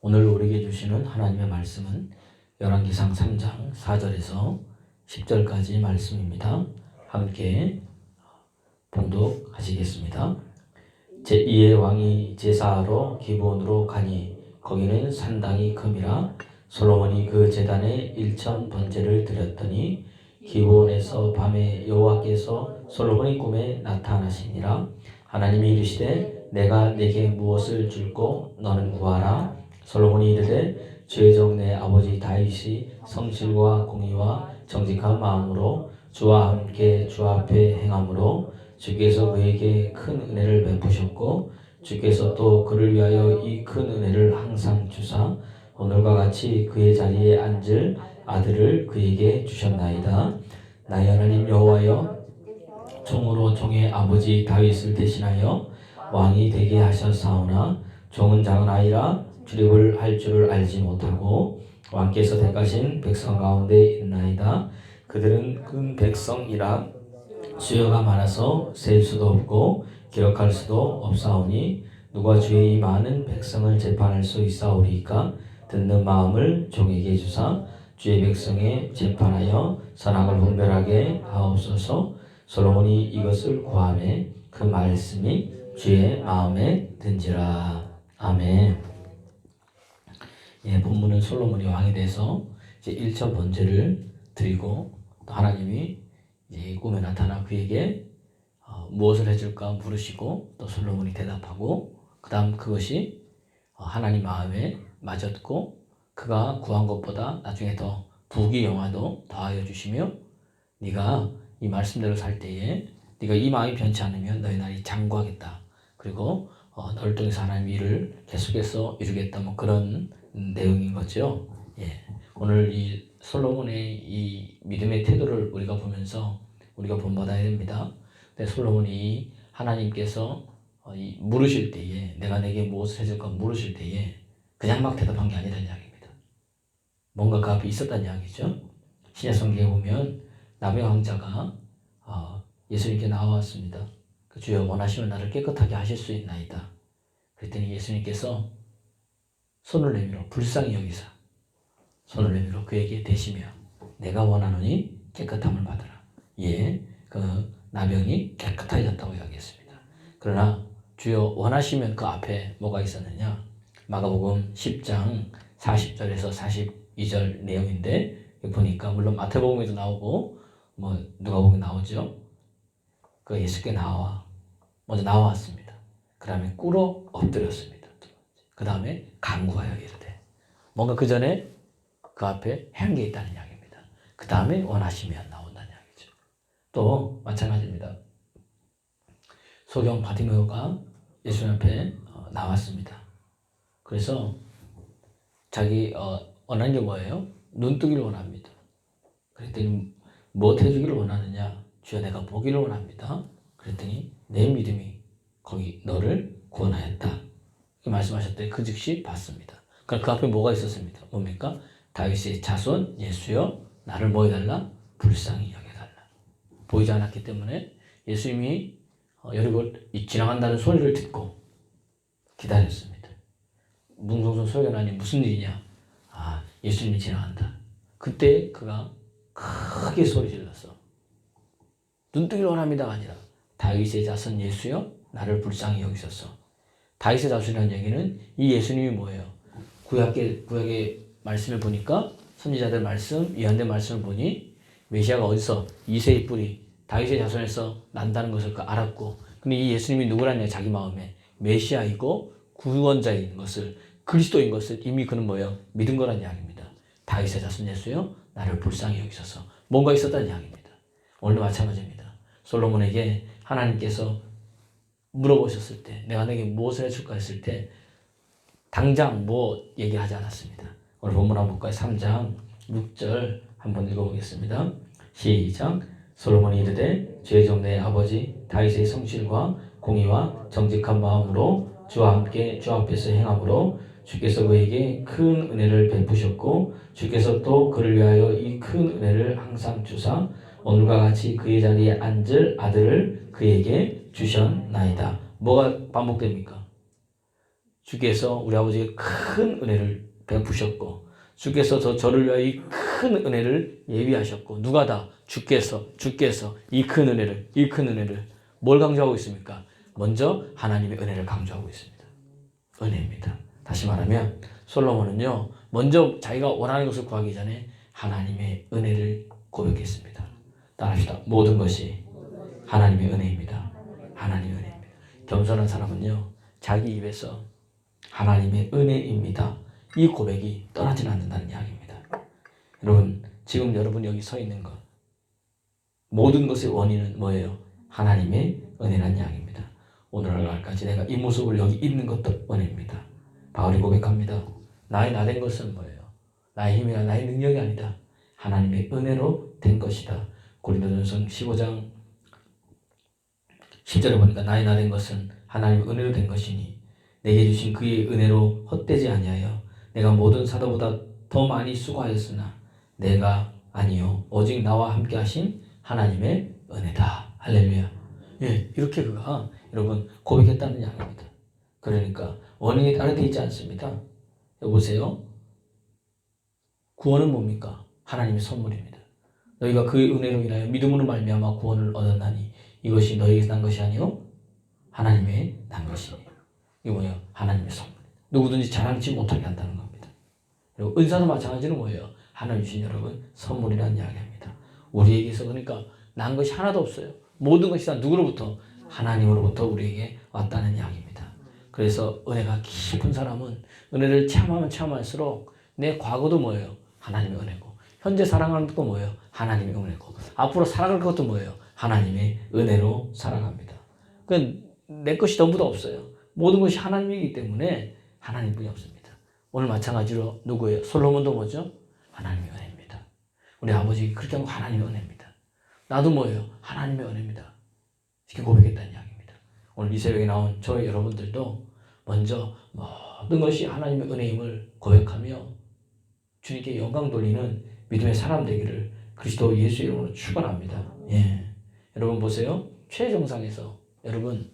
오늘 우리에게 주시는 하나님의 말씀은 열왕기상 3장 4절에서 10절까지 말씀입니다. 함께 봉독하시겠습니다. 제2의 왕이 제사하러 기본으로 가니 거기는 산당이 큼이라 솔로몬이 그 제단에 일천 번제를 드렸더니 기본에서 밤에 여호와께서 솔로몬의 꿈에 나타나시니라 하나님이 이르시되 내가 네게 무엇을 줄고 너는 구하라 솔로몬이 이르되 죄정 내 아버지 다윗이 성실과 공의와 정직한 마음으로 주와 함께 주 앞에 행함으로 주께서 그에게 큰 은혜를 베푸셨고 주께서 또 그를 위하여 이 큰 은혜를 항상 주사 오늘과 같이 그의 자리에 앉을 아들을 그에게 주셨나이다. 나의 하나님 여호와여 종으로 종의 아버지 다윗을 대신하여 왕이 되게 하셨사오나 종은 작은 아이라 출입을 할 줄을 알지 못하고 왕께서 택하신 백성 가운데 있나이다. 그들은 큰 백성이라 수요가 많아서 셀 수도 없고 기록할 수도 없사오니 누가 주의 이 많은 백성을 재판할 수 있사오리까? 듣는 마음을 종에게 주사 주의 백성에 재판하여 선악을 분별하게 하옵소서. 솔로몬이 이것을 구하매 그 말씀이 주의 마음에 든지라. 아멘 예, 본문은 솔로몬이 왕이 돼서 이제 1차 번제를 드리고 또 하나님이 이제 꿈에 나타나 그에게 어, 무엇을 해줄까 물으시고 또 솔로몬이 대답하고 그 다음 그것이 어, 하나님 마음에 맞았고 그가 구한 것보다 나중에 더 부귀 영화도 더하여 주시며 네가 이 말씀대로 살 때에 네가 이 마음이 변치 않으면 너의 날이 장구하겠다. 그리고 어, 너를 통해서 하나님 일을 계속해서 이루겠다. 뭐 그런 내용인 거죠. 예. 오늘 이 솔로몬의 이 믿음의 태도를 우리가 보면서 우리가 본받아야 됩니다. 근데 솔로몬이 하나님께서 어, 이 물으실 때에 내가 내게 무엇을 해줄까 물으실 때에 그냥 막 대답한 게 아니라는 이야기입니다. 뭔가 그 앞에 있었다는 이야기죠. 신약 성경에 보면 남의 왕자가 어, 예수님께 나왔습니다. 그 주여 원하시면 나를 깨끗하게 하실 수 있나이다. 그랬더니 예수님께서 손을 내밀어 불쌍히 여기사 손을 내밀어 그에게 대시며 내가 원하노니 깨끗함을 받으라. 예, 그 나병이 깨끗해졌다고 이야기했습니다. 그러나 주여 원하시면 그 앞에 뭐가 있었느냐? 마가복음 10장 40절에서 42절 내용인데 보니까 물론 마태복음에도 나오고 뭐 누가복음에 나오죠. 그 예수께 나와 먼저 나왔습니다. 그 다음에 꿇어 엎드렸습니다. 그 다음에 간구하여 이르되 뭔가 그 전에 그 앞에 한게 있다는 이야기입니다. 그 다음에 원하시면 나온다는 이야기죠. 또 마찬가지입니다. 소경 바디메오가 예수님 앞에 어, 나왔습니다. 그래서 자기 어, 원하는 게 뭐예요? 눈뜨기를 원합니다. 그랬더니 무엇 해주기를 원하느냐? 주여 내가 보기를 원합니다. 그랬더니 내 믿음이 거기 너를 구원하였다. 말씀하셨더니 그 즉시 받습니다. 그러니까 그 앞에 뭐가 있었습니다. 뭡니까? 다윗의 자손 예수여 나를 뭐 해달라? 불쌍히 여겨달라. 보이지 않았기 때문에 예수님이 어, 여리고 지나간다는 소리를 듣고 기다렸습니다. 소리가 나니 무슨 일이냐? 아 예수님이 지나간다. 그때 그가 크게 소리 질렀어. 눈뜨기를 원합니다가 아니라 다윗의 자손 예수여 나를 불쌍히 여기셨어. 다윗의 자손이라는 얘기는 이 예수님이 뭐예요? 구약의 구약의 말씀을 보니까 선지자들 말씀, 예언된 말씀을 보니 메시아가 어디서 이세의 뿌리 다윗의 자손에서 난다는 것을 그 알았고 근데 이 예수님이 누구라냐 자기 마음에 메시아이고 구원자인 것을 그리스도인 것을 이미 그는 뭐예요? 믿은 거란 이야기입니다. 다윗의 자손 예수요 나를 불쌍히 여기셔서 뭔가 있었다는 이야기입니다. 오늘도 마찬가지입니다. 솔로몬에게 하나님께서 물어보셨을 때 내가 내게 무엇을 해줄까 했을 때 당장 뭐 얘기하지 않았습니다. 오늘 본문 한번 볼까요? 3장 6절 한번 읽어보겠습니다. 시작 솔로몬이 이르되 주의 종내 아버지 다윗의 성실과 공의와 정직한 마음으로 주와 함께 주 앞에서 행함으로 주께서 그에게 큰 은혜를 베푸셨고 주께서 또 그를 위하여 이 큰 은혜를 항상 주사 오늘과 같이 그의 자리에 앉을 아들을 그에게 주셨나이다. 뭐가 반복됩니까? 주께서 우리 아버지에게 큰 은혜를 베푸셨고 주께서 저 저를 위하여 이 큰 은혜를 예비하셨고 누가 다 주께서 주께서 이 큰 은혜를 이 큰 은혜를 뭘 강조하고 있습니까? 먼저 하나님의 은혜를 강조하고 있습니다. 은혜입니다. 다시 말하면 솔로몬은요 먼저 자기가 원하는 것을 구하기 전에 하나님의 은혜를 고백했습니다. 따라합시다. 모든 것이 하나님의 은혜입니다. 하나님의 은혜입니다. 겸손한 사람은요 자기 입에서 하나님의 은혜입니다. 이 고백이 떠나지 않는다는 이야기입니다. 여러분, 지금 여러분 여기 서 있는 것, 모든 것의 원인은 뭐예요? 하나님의 은혜란 이야기입니다. 오늘날까지 내가 이 모습을 여기 있는 것도 은혜입니다. 바울이 고백합니다. 나의 나된 것은 뭐예요? 나의 힘이나 나의 능력이 아니다. 하나님의 은혜로 된 것이다. 고린도전서 15장 10절에 보니까 나의 나된 것은 하나님의 은혜로 된 것이니 내게 주신 그의 은혜로 헛되지 아니하여 내가 모든 사도보다 더 많이 수고하였으나 내가 아니요 오직 나와 함께 하신 하나님의 은혜다. 할렐루야. 예, 이렇게 그가 여러분 고백했다는 이야기입니다. 그러니까 원인이 다른 데 있지 않습니다. 여보세요. 구원은 뭡니까? 하나님의 선물입니다. 너희가 그의 은혜로 인하여 믿음으로 말미암아 구원을 얻었나니 이것이 너희에게서 난 것이 아니요 하나님의 난 것이니 이거 뭐예요? 하나님의 선물. 누구든지 자랑치 못하게 한다는 겁니다. 그리고 은사도 마찬가지로 뭐예요? 하나님 주신 여러분 선물이라는 이야기입니다. 우리에게서 그러니까 난 것이 하나도 없어요. 모든 것이 다 누구로부터 하나님으로부터 우리에게 왔다는 이야기입니다. 그래서 은혜가 깊은 사람은 은혜를 체험하면 체험할수록 내 과거도 뭐예요? 하나님의 은혜고 현재 살아가는 것도 뭐예요? 하나님의 은혜고 앞으로 살아갈 것도 뭐예요? 하나님의 은혜로 살아갑니다. 그내 것이 전부 다 없어요. 모든 것이 하나님이기 때문에 하나님뿐이 없습니다. 오늘 마찬가지로 누구예요? 솔로몬도 뭐죠? 하나님의 은혜입니다. 우리 아버지 그렇게 하면 하나님의 은혜입니다. 나도 뭐예요? 하나님의 은혜입니다. 이렇게 고백했다는 이야기입니다. 오늘 이 새벽에 나온 저희 여러분들도 먼저 모든 것이 하나님의 은혜임을 고백하며 주님께 영광 돌리는 믿음의 사람 되기를 그리스도 예수 이름으로 축원합니다. 예. 여러분 보세요. 최정상에서 여러분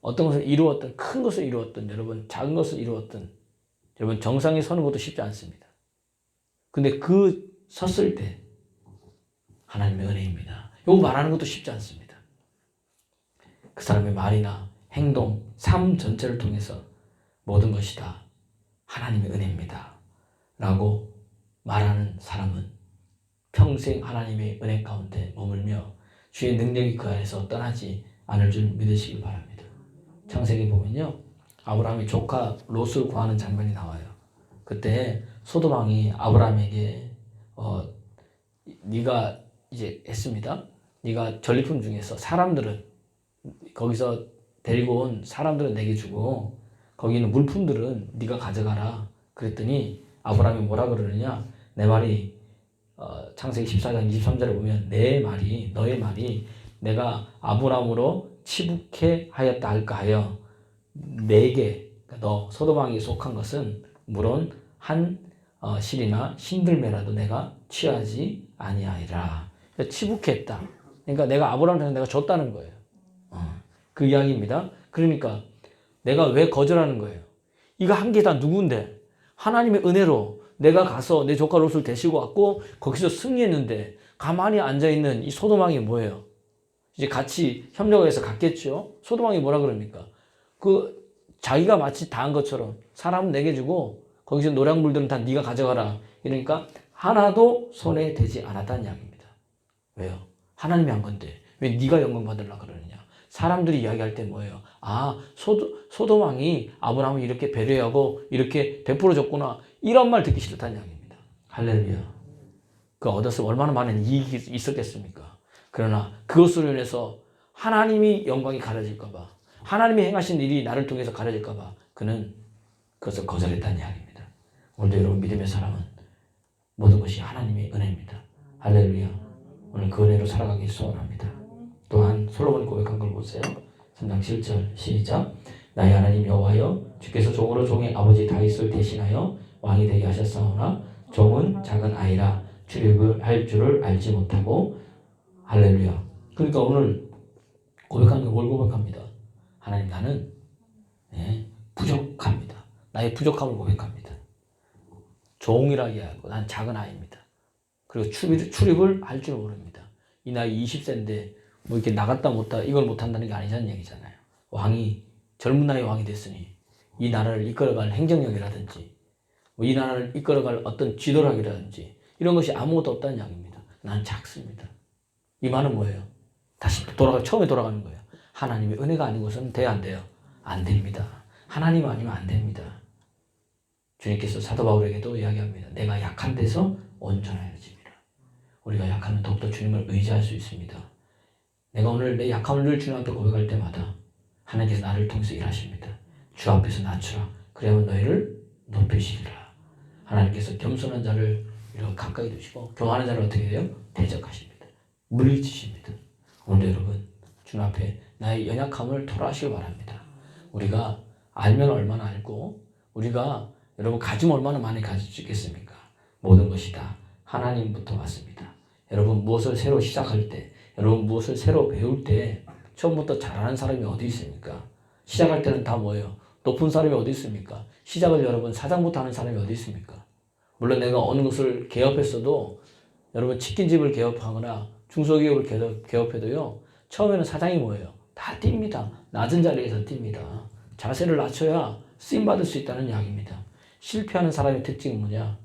어떤 것을 이루었던 큰 것을 이루었던 여러분 작은 것을 이루었던 여러분 정상에 서는 것도 쉽지 않습니다. 근데 그 섰을 때 하나님의 은혜입니다. 이거 말하는 것도 쉽지 않습니다. 그 사람의 말이나 행동, 삶 전체를 통해서 모든 것이 다 하나님의 은혜입니다. 라고 말하는 사람은 평생 하나님의 은혜 가운데 머물며 주의 능력이 그 안에서 떠나지 않을 줄 믿으시기 바랍니다. 창세기 보면요. 아브라함이 조카 롯을 구하는 장면이 나와요. 그때 소도방이 아브라함에게 어 네가 이제 했습니다. 네가 전리품 중에서 사람들은 거기서 데리고 온 사람들은 내게 주고 거기 있는 물품들은 네가 가져가라. 그랬더니 아브라함이 뭐라 그러느냐? 내 말이 어, 창세기 14장 23절에 보면 내 말이 너의 말이 내가 아브라함으로 치북해 하였다 할까 하여 내게 그러니까 너 소도방에 속한 것은 물론 한 어, 실이나 신들매라도 내가 취하지 아니하리라. 그러니까 치북했다. 그러니까 내가 아브라함한테 내가 줬다는 거예요. 어, 그 이야기입니다. 그러니까 내가 왜 거절하는 거예요? 이거 한개다 누군데? 하나님의 은혜로 내가 가서 내 조카 롯을 데리고 왔고 거기서 승리했는데 가만히 앉아 있는 이 소도망이 뭐예요? 이제 같이 협력해서 갔겠죠. 소도망이 뭐라 그럽니까? 그 자기가 마치 다 한 것처럼 사람은 내게 주고 거기서 노량물들은 다 네가 가져가라. 이러니까 하나도 손에 대지 않았다는 이야기입니다. 왜요? 하나님이 한 건데 왜 네가 영광 받으려 그러느냐? 사람들이 이야기할 때 뭐예요? 아 소도 소도망이 아브라함을 이렇게 배려하고 이렇게 베풀어 줬구나 이런 말 듣기 싫다는 이야기입니다. 할렐루야. 그 얻어서 얼마나 많은 이익이 있었겠습니까? 그러나 그것으로 인해서 하나님이 영광이 가려질까봐 하나님이 행하신 일이 나를 통해서 가려질까봐 그는 그것을 거절했다는 이야기입니다. 오늘도 여러분 믿음의 사람은 모든 것이 하나님의 은혜입니다. 할렐루야. 오늘 그 은혜로 살아가기 소원합니다. 또한 솔로몬이 고백한 걸 보세요. 3장 7절 시작. 나의 하나님 여호와여 주께서 종으로 종의 아버지 다윗을 대신하여 왕이 되게 하셨사오나 종은 작은 아이라 출입을 할 줄을 알지 못하고 할렐루야. 그러니까 오늘 고백하는 걸 고백합니다. 하나님 나는 예, 부족합니다. 나의 부족함을 고백합니다. 종이라게 하고 난 작은 아이입니다. 그리고 출입, 출입을 할 줄 모릅니다. 이 나이 20세인데 뭐 이렇게 나갔다 못다 이걸 못한다는 게 아니라는 얘기잖아요. 왕이 젊은 나이 왕이 됐으니 이 나라를 이끌어갈 행정력이라든지 뭐 이 나라를 이끌어갈 어떤 지도력이라든지 이런 것이 아무것도 없다는 이야기입니다. 난 작습니다. 이 말은 뭐예요? 다시 돌아가 처음에 돌아가는 거예요. 하나님의 은혜가 것은 돼야 안 돼요. 안 됩니다. 하나님 아니면 안 됩니다. 주님께서 사도 바울에게도 이야기합니다. 내가 약한 데서 온전해집니다. 우리가 약하면 더욱더 주님을 의지할 수 있습니다. 내가 오늘 내 약함을 늘 주님 앞에 고백할 때마다 하나님께서 나를 통해서 일하십니다. 주 앞에서 낮추라. 그래야만 너희를 높이시리라. 하나님께서 겸손한 자를 이렇게 가까이 두시고 교만한 자를 어떻게 해요? 대적하십니다. 물리치십니다. 오늘 여러분 주님 앞에 나의 연약함을 토로하시기 바랍니다. 우리가 알면 얼마나 알고 우리가 여러분 가지면 얼마나 많이 가질 수 있겠습니까? 모든 것이 다 하나님부터 왔습니다. 여러분 무엇을 새로 시작할 때, 여러분 무엇을 새로 배울 때 처음부터 잘하는 사람이 어디 있습니까? 시작할 때는 다 뭐예요? 높은 사람이 어디 있습니까? 시작을 여러분 사장부터 하는 사람이 어디 있습니까? 물론 내가 어느 것을 개업했어도 여러분 치킨집을 개업하거나 중소기업을 개업, 개업해도요 처음에는 사장이 뭐예요? 다 뜁니다. 낮은 자리에서 뜁니다. 자세를 낮춰야 쓰임 받을 수 있다는 이야기입니다. 실패하는 사람의 특징은 뭐냐?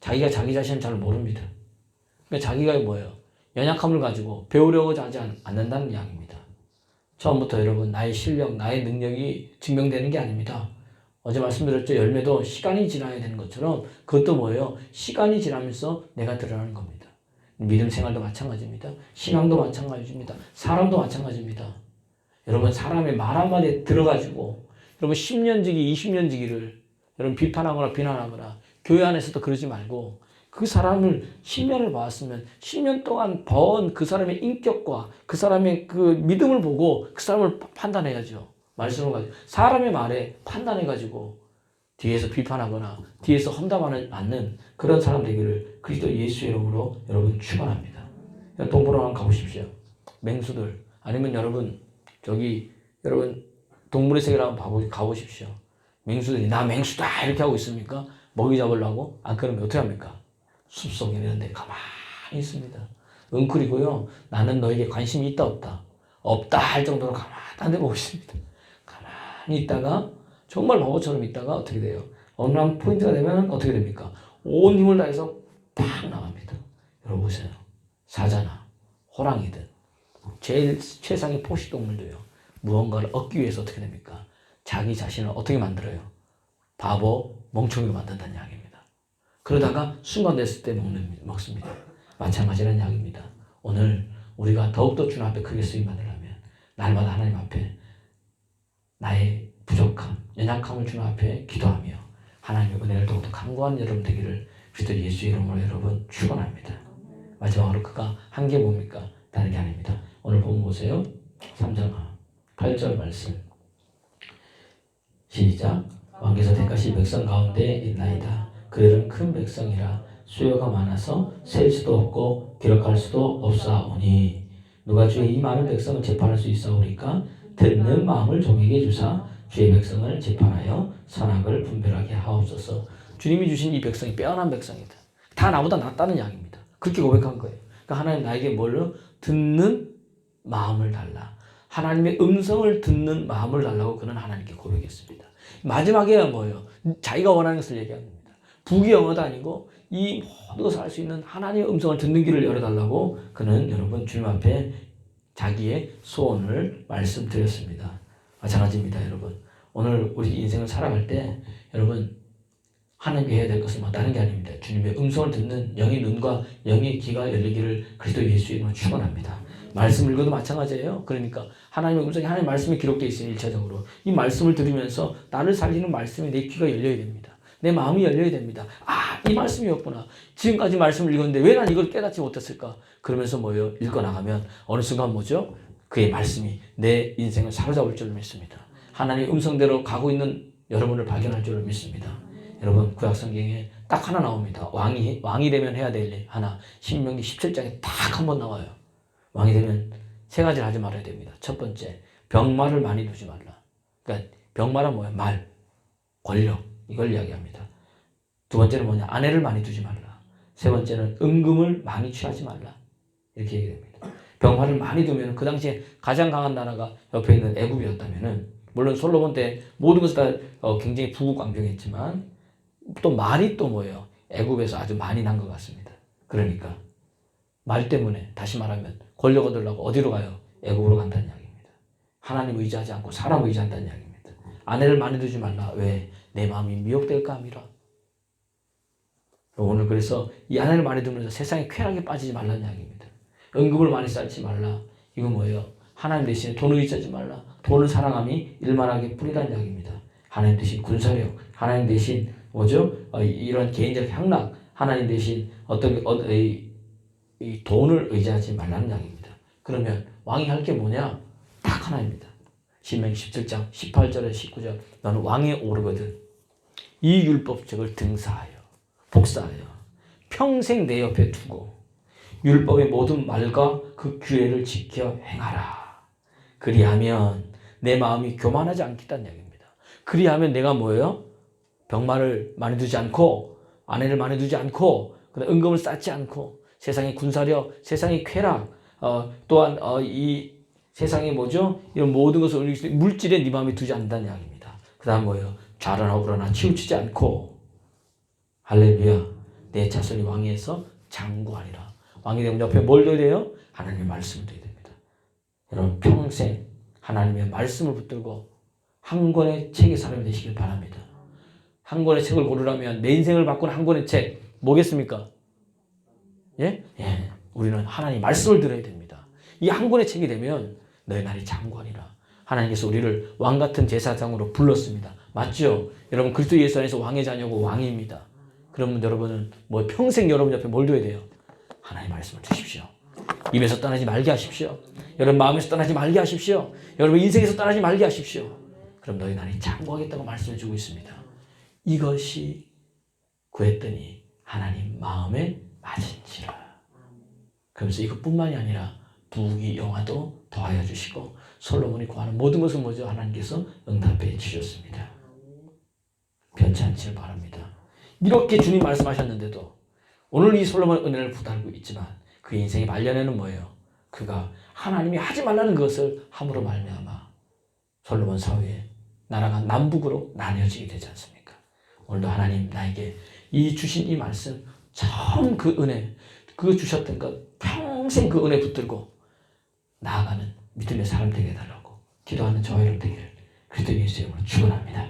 자기가 자기 자신을 잘 모릅니다. 그러니까 자기가 뭐예요? 연약함을 가지고 배우려고 하지 않- 않는다는 이야기입니다. 처음부터 여러분 나의 실력, 나의 능력이 증명되는 게 아닙니다. 어제 말씀드렸죠. 열매도 시간이 지나야 되는 것처럼 그것도 뭐예요? 시간이 지나면서 내가 드러나는 겁니다. 믿음 생활도 마찬가지입니다. 신앙도 마찬가지입니다. 사람도 마찬가지입니다. 여러분 사람의 말 한마디에 들어가지고 여러분 10년 지기, 20년 지기를 여러분 비판하거나 비난하거나 교회 안에서도 그러지 말고 그 사람을 10년을 봐왔으면 10년 동안 번 그 사람의 인격과 그 사람의 그 믿음을 보고 그 사람을 판단해야죠. 말씀을 가지고 사람의 말에 판단해가지고 뒤에서 비판하거나 뒤에서 험담하는 않는 그런 사람 되기를 그리스도 예수의 이름으로 여러분 축원합니다. 동부로 한번 가보십시오. 맹수들 아니면 여러분 저기 여러분 동물의 세계를 한번 가보, 가보십시오. 맹수들이 나 맹수다 이렇게 하고 있습니까? 먹이 잡으려고? 안 그러면 어떻게 합니까? 숲속에 이런 데 가만히 있습니다. 웅크리고요. 나는 너에게 관심이 있다 없다. 없다 할 정도로 가만히 딴데 보고 있습니다. 가만히 있다가 정말 바보처럼 있다가 어떻게 돼요? 어느 한 포인트가 되면 어떻게 됩니까? 온 힘을 다해서 팍 나갑니다. 여러분 보세요. 사자나 호랑이든 제일 최상의 포식동물도요. 무언가를 얻기 위해서 어떻게 됩니까? 자기 자신을 어떻게 만들어요? 바보, 멍청이로 만든다는 이야기입니다. 그러다가 순간 됐을 때 먹는, 먹습니다. 마찬가지라는 이야기입니다. 오늘 우리가 더욱더 주님 앞에 크게 쓰임 받으려면 날마다 하나님 앞에 나의 부족함, 연약함을 주님 앞에 기도하며 하나님의 은혜를 더욱더 강구한 여러분 되기를 그리스도 예수 이름으로 여러분 축원합니다. 마지막으로 그가 한 게 뭡니까? 다른 게 아닙니다. 오늘 보면 보세요. 3장 8절 말씀. 시작. 왕께서 대가시 백성 가운데 있나이다. 그들은 큰 백성이라 수요가 많아서 셀 수도 없고 기록할 수도 없사오니 누가 주의 이 많은 백성을 재판할 수 있사오리까 듣는 마음을 종에게 주사 주의 백성을 재판하여 선악을 분별하게 하옵소서. 주님이 주신 이 백성이 빼어난 백성이다. 다 나보다 낫다는 이야기입니다. 그렇게 고백한 거예요. 그러니까 하나님 나에게 뭘로 듣는 마음을 달라. 하나님의 음성을 듣는 마음을 달라고 그는 하나님께 고백했습니다. 마지막에 뭐예요? 자기가 원하는 것을 얘기합니다. 북이 영어도 아니고 이 모든 것을 알 수 있는 하나님의 음성을 듣는 길을 열어달라고 그는 여러분 주님 앞에 자기의 소원을 말씀드렸습니다. 마찬가지입니다, 여러분. 오늘 우리 인생을 살아갈 때 여러분 하나님께 해야 될 것은 뭐 다른 게 아닙니다. 주님의 음성을 듣는 영의 눈과 영의 귀가 열리기를 그리스도 예수 이름으로 축원합니다. 말씀 읽어도 마찬가지예요. 그러니까 하나님의 음성이 하나님의 말씀이 기록되어 있으니 일차적으로 이 말씀을 들으면서 나를 살리는 말씀에 내 귀가 열려야 됩니다. 내 마음이 열려야 됩니다. 아, 이 말씀이었구나. 지금까지 말씀을 읽었는데 왜 난 이걸 깨닫지 못했을까? 그러면서 뭐예요? 읽어 나가면 어느 순간 뭐죠? 그의 말씀이 내 인생을 사로잡을 줄 믿습니다. 하나님의 음성대로 가고 있는 여러분을 발견할 줄 믿습니다. 여러분 구약 성경에 딱 하나 나옵니다. 왕이 왕이 되면 해야 될 일 하나. 신명기 17장에 딱 한 번 나와요. 왕이 되면 세 가지를 하지 말아야 됩니다. 첫 번째, 병말을 많이 두지 말라. 그러니까 병말은 뭐야? 말, 권력, 이걸 이야기합니다. 두 번째는 뭐냐? 아내를 많이 두지 말라. 세 번째는 은금을 많이 취하지 말라. 이렇게 얘기됩니다. 병화를 많이 두면 그 당시에 가장 강한 나라가 옆에 있는 애굽이었다면은 물론 솔로몬 때 모든 것을 다 어, 굉장히 부국강병했지만 또 말이 또 뭐예요? 애굽에서 아주 많이 난 것 같습니다. 그러니까 말 때문에 다시 말하면 권력 얻으려고 어디로 가요? 애굽으로 간다는 이야기입니다. 하나님 의지하지 않고 사람 의지한다는 이야기입니다. 아내를 많이 두지 말라. 왜? 내 마음이 미혹될까 함이라. 오늘 그래서 이 아내를 많이 두면서 세상에 쾌락에 빠지지 말라는 이야기입니다. 은급을 많이 쌓지 말라. 이거 뭐예요? 하나님 대신에 돈을 의지하지 말라. 돈을 사랑함이 일만하게 뿌리라는 이야기입니다. 하나님 대신 군사력, 하나님 대신 뭐죠? 어, 이- 이런 개인적 향락, 하나님 대신 어떤 어, 이, 이 돈을 의지하지 말라는 이야기입니다. 그러면 왕이 할 게 뭐냐? 딱 하나입니다. 신명기 17장 18절에 19절 너는 왕에 오르거든 이 율법책을 등사하여 복사하여 평생 내 옆에 두고 율법의 모든 말과 그 규례를 지켜 행하라. 그리하면 내 마음이 교만하지 않겠다는 이야기입니다. 그리하면 내가 뭐예요? 병마를 많이 두지 않고 아내를 많이 두지 않고 은금을 쌓지 않고 세상의 군사력, 세상의 쾌락, 어, 또한 어, 이 세상의 뭐죠? 이런 모든 것을 물질에 네 마음이 두지 않는다는 이야기입니다. 그 다음 뭐예요? 좌로나 우로나 치우치지 않고 할렐루야 내 자손이 왕위에서 장구하리라. 왕이 되면 옆에 뭘 둬야 돼요? 하나님의 말씀을 둬야 됩니다. 여러분 평생 하나님의 말씀을 붙들고 한 권의 책의 사람이 되시길 바랍니다. 한 권의 책을 고르라면 내 인생을 바꾸는 한 권의 책 뭐겠습니까? 예? 예. 우리는 하나님 말씀을 들어야 됩니다. 이 한 권의 책이 되면 너의 날이 장관이라. 하나님께서 우리를 왕 같은 제사장으로 불렀습니다. 맞죠? 여러분 그리스도 예수 안에서 왕의 자녀고 왕입니다. 그러면 여러분은 뭐 평생 여러분 옆에 뭘 둬야 돼요? 하나님 말씀을 두십시오. 입에서 떠나지 말게 하십시오. 여러분 마음에서 떠나지 말게 하십시오. 여러분 인생에서 떠나지 말게 하십시오. 그럼 너희 날이 장구하겠다고 말씀해 주고 있습니다. 이것이 구했더니 하나님 마음에 맞은지라. 그러면서 이것뿐만이 아니라 부귀 영화도 더하여 주시고 솔로몬이 구하는 모든 것을 먼저 하나님께서 응답해 주셨습니다. 변찮지를 바랍니다. 이렇게 주님 말씀하셨는데도 오늘 이 솔로몬 은혜를 부달고 있지만 그 인생의 말년에는 뭐예요? 그가 하나님이 하지 말라는 것을 함으로 말미암아 솔로몬 사후에 나라가 남북으로 나뉘어지게 되지 않습니까? 오늘도 하나님 나에게 이 주신 이 말씀 처음 그 은혜 그 주셨던 것 평생 그 은혜 붙들고 나아가는 믿음의 사람 되게 해달라고 기도하는 여러분 되기를 그리스도 예수의 이름으로 축원합니다.